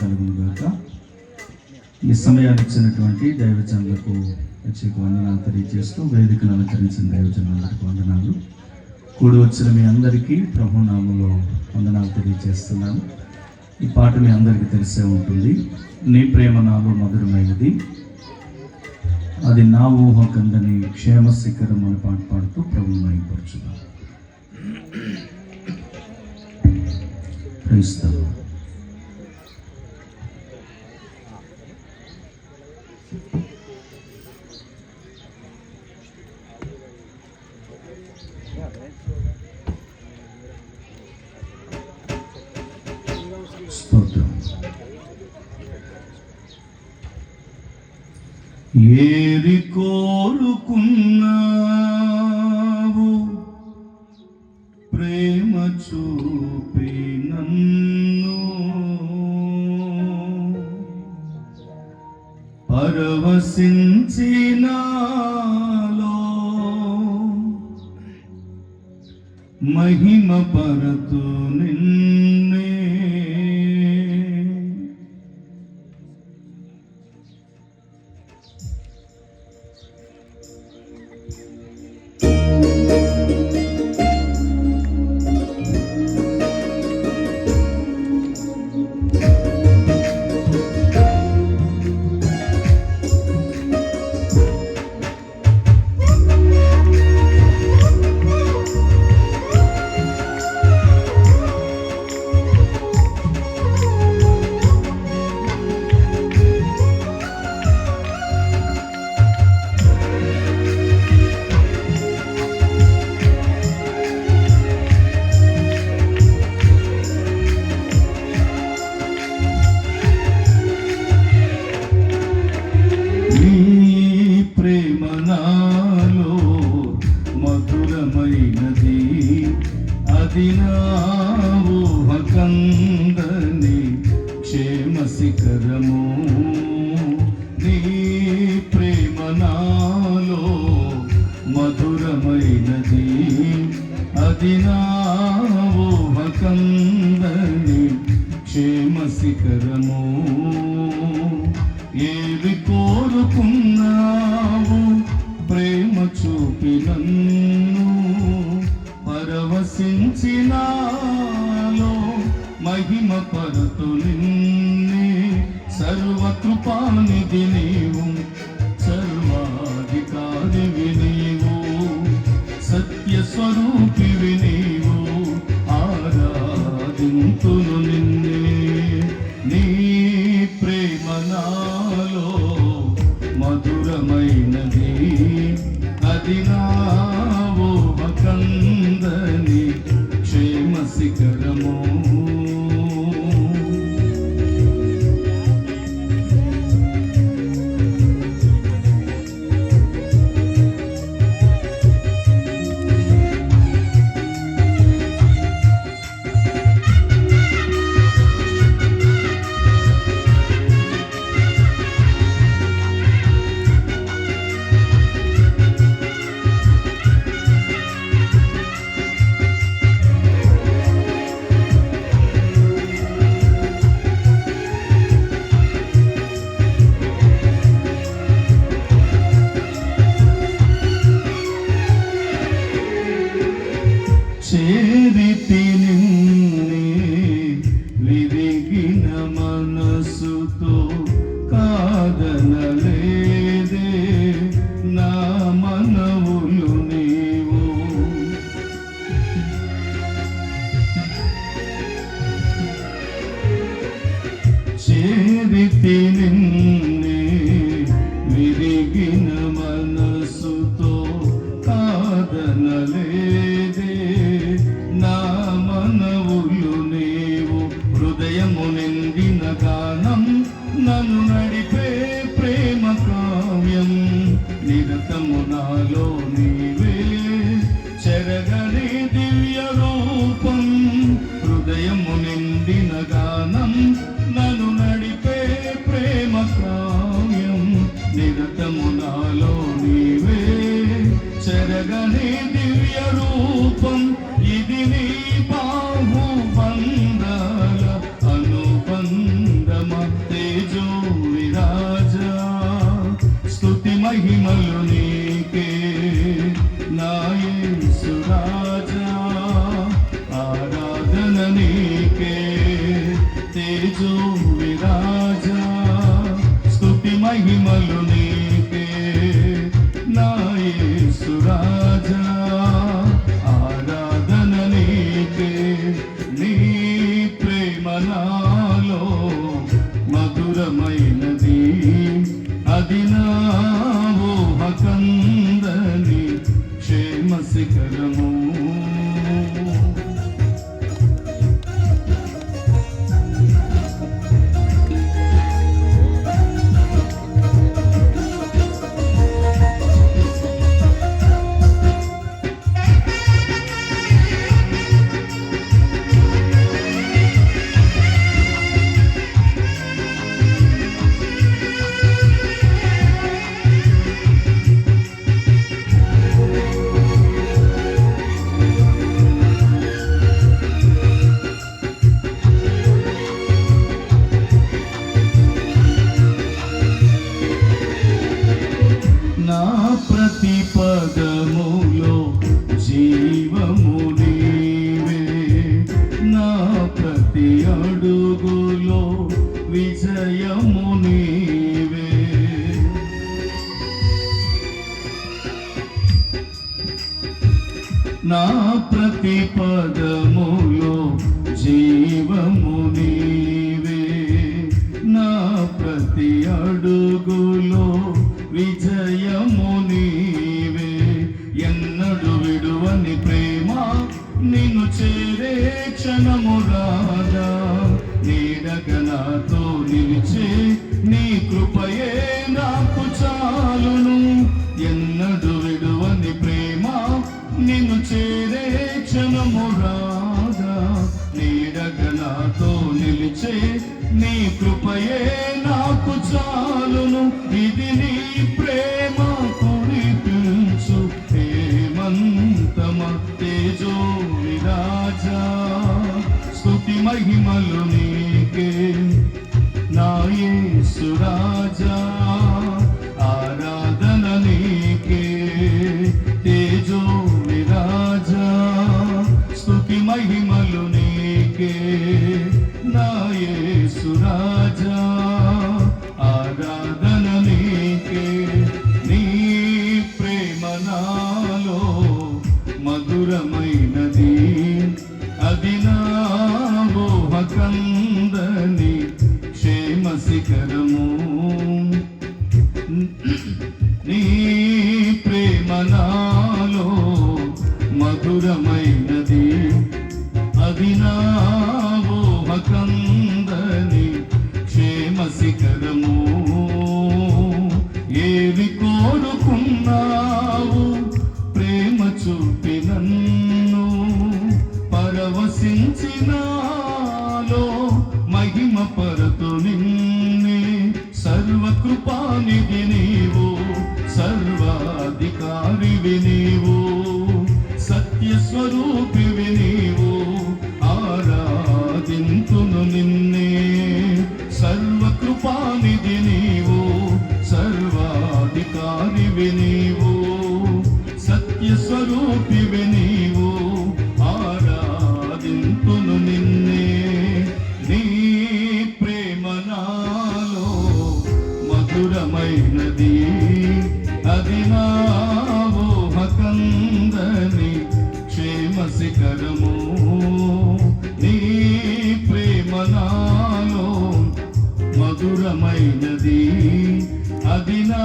కలుగును ఈ సమయాన్ని ఇచ్చినటువంటి దైవజనులకు ప్రత్యేక వందనాలు తెలియజేస్తూ వేదికను అలంకరించిన దైవజనులందరికీ వందనాలు. కూడి వచ్చిన మీ అందరికీ ప్రభునామంలో వందనాలు తెలియజేస్తున్నాను. ఈ పాట మీ అందరికీ తెలిసే ఉంటుంది. నీ ప్రేమ నాలో మధురమైనది. అది నా ఊహ కందని క్షేమ శిఖరం అని పాట పాడుతూ ప్రభుని మైపరుచున్నాను క్రైస్తవ ఏది కోరుకున్నావు? ప్రేమ చూపి నన్ను. పరవశించినాలో మహిమ పరతు నిన్ను. ప్రేమ నాలో మధురమైనది. అది నా ఊహ క్షేమ శిఖరము. నీ ప్రేమ నాలో మధురమైనది. అది నా ఊహకందని క్షేమ శిఖరము. మహిమ పరతు నిన్నే సర్వకృపానిధి నీవు సర్వాధికారి నీవు. సత్య చేరితి నిన్నే విరిగిన మనసుతో కాదనలేదే నా మనవులు నీవు. చేరితి నిన్నే నన్ను నడిపే ప్రతి పదములో జీవము నీవే. నా ప్రతి అడుగులో విజయము నీవే. నా ప్రతి పదములో జీవము నీవే. నిన్ను చేరే క్షణము రాదా నీడగ నిలిచే నీ కృపయే నాకు చాలును. ఎన్నడు విడువని ప్రేమ నిన్ను చేరే క్షణము రాదా నీడగ నిలిచే నీ కృపయే నాకు చాలును. మధురమైనది అది నా క్షేమ శిఖరము నీ ప్రేమ నాలో మధురమైనది. అది నా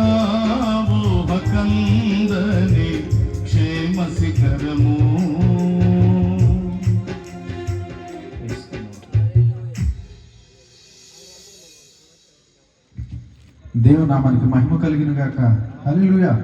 고백하. 할렐루야.